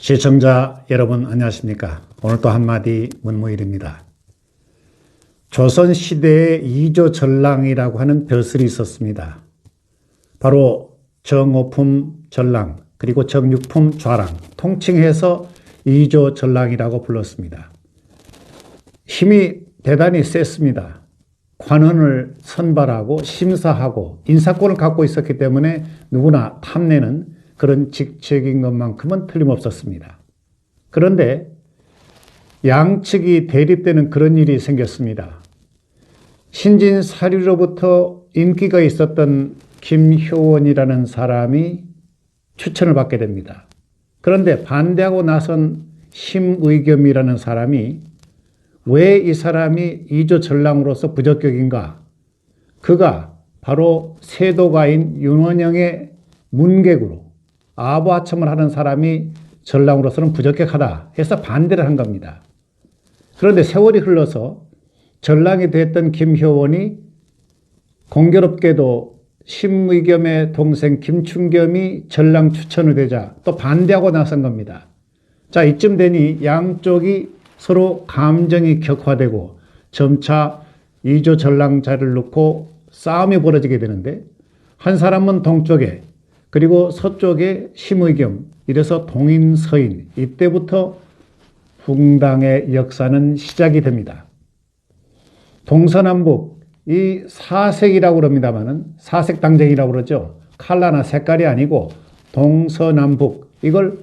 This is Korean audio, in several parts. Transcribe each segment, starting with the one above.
시청자 여러분 안녕하십니까? 오늘 또 한마디 문무일입니다. 조선시대에 이조 전랑이라고 하는 벼슬이 있었습니다. 바로 정오품 전랑 그리고 정육품 좌랑 통칭해서 이조 전랑이라고 불렀습니다. 힘이 대단히 셌습니다. 관원을 선발하고 심사하고 인사권을 갖고 있었기 때문에 누구나 탐내는 그런 직책인 것만큼은 틀림없었습니다. 그런데 양측이 대립되는 그런 일이 생겼습니다. 신진 사류로부터 인기가 있었던 김효원이라는 사람이 추천을 받게 됩니다. 그런데 반대하고 나선 심의겸이라는 사람이 왜 이 사람이 이조 전랑으로서 부적격인가? 그가 바로 세도가인 윤원영의 문객으로 아부하첨을 하는 사람이 전랑으로서는 부적격하다 해서 반대를 한 겁니다. 그런데 세월이 흘러서 전랑이 됐던 김효원이 공교롭게도 심의겸의 동생 김춘겸이 전랑 추천을 되자 또 반대하고 나선 겁니다. 자, 이쯤 되니 양쪽이 서로 감정이 격화되고 점차 이조 전랑자를 놓고 싸움이 벌어지게 되는데 한 사람은 동쪽에 그리고 서쪽에 심의겸 이래서 동인 서인 이때부터 붕당의 역사는 시작이 됩니다. 동서남북 이 사색이라고 그럽니다만은 사색 당쟁이라고 그러죠. 칼라나 색깔이 아니고 동서남북 이걸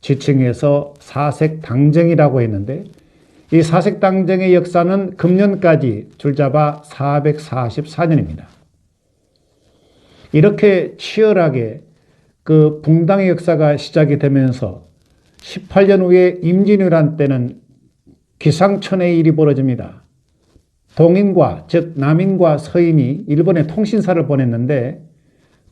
지칭해서 사색 당쟁이라고 했는데 이 사색 당쟁의 역사는 금년까지 줄잡아 444년입니다. 이렇게 치열하게 그 붕당의 역사가 시작이 되면서 18년 후에 임진왜란 때는 기상천외의 일이 벌어집니다. 동인과 즉 남인과 서인이 일본에 통신사를 보냈는데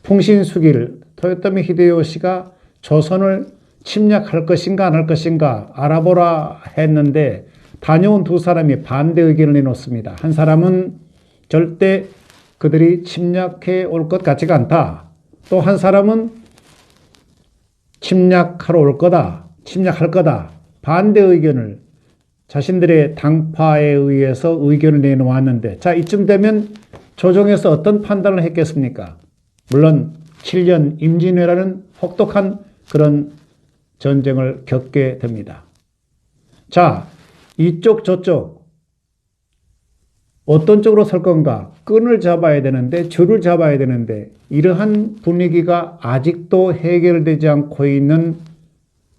풍신수기를 토요토미 히데요시가 조선을 침략할 것인가 안 할 것인가 알아보라 했는데 다녀온 두 사람이 반대 의견을 내놓습니다. 한 사람은 절대 그들이 침략해 올 것 같지가 않다. 또 한 사람은 침략하러 올 거다. 침략할 거다. 반대 의견을 자신들의 당파에 의해서 의견을 내놓았는데 자 이쯤 되면 조정에서 어떤 판단을 했겠습니까? 물론 7년 임진왜라는 혹독한 그런 전쟁을 겪게 됩니다. 자 이쪽 저쪽 어떤 쪽으로 설 건가 끈을 잡아야 되는데 줄을 잡아야 되는데 이러한 분위기가 아직도 해결되지 않고 있는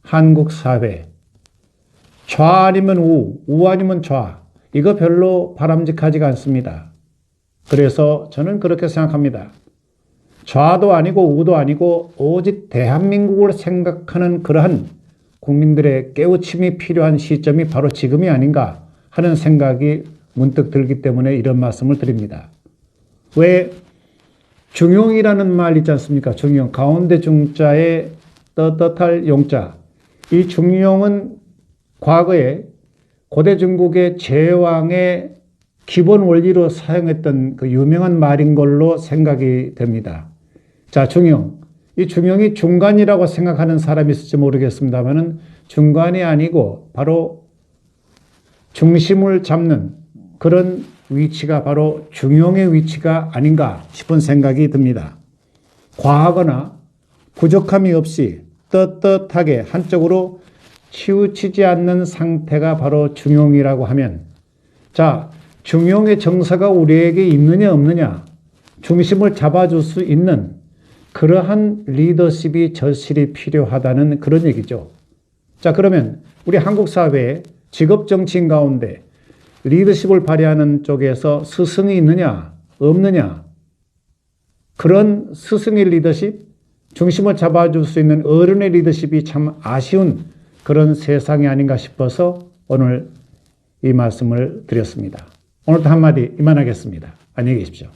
한국 사회 좌 아니면 우, 우 아니면 좌. 이거 별로 바람직하지가 않습니다. 그래서 저는 그렇게 생각합니다. 좌도 아니고 우도 아니고 오직 대한민국을 생각하는 그러한 국민들의 깨우침이 필요한 시점이 바로 지금이 아닌가 하는 생각이 문득 들기 때문에 이런 말씀을 드립니다. 왜 중용이라는 말 있지 않습니까? 중용. 가운데 중자에 떳떳할 용자. 이 중용은 과거에 고대 중국의 제왕의 기본 원리로 사용했던 그 유명한 말인 걸로 생각이 됩니다. 자, 중용. 이 중용이 중간이라고 생각하는 사람이 있을지 모르겠습니다만은 중간이 아니고 바로 중심을 잡는 그런 위치가 바로 중용의 위치가 아닌가 싶은 생각이 듭니다. 과하거나 부족함이 없이 떳떳하게 한쪽으로 치우치지 않는 상태가 바로 중용이라고 하면 자, 중용의 정서가 우리에게 있느냐 없느냐 중심을 잡아줄 수 있는 그러한 리더십이 절실히 필요하다는 그런 얘기죠. 자, 그러면 우리 한국 사회에 직업 정치인 가운데 리더십을 발휘하는 쪽에서 스승이 있느냐 없느냐 그런 스승의 리더십 중심을 잡아줄 수 있는 어른의 리더십이 참 아쉬운 그런 세상이 아닌가 싶어서 오늘 이 말씀을 드렸습니다. 오늘도 한마디 이만하겠습니다. 안녕히 계십시오.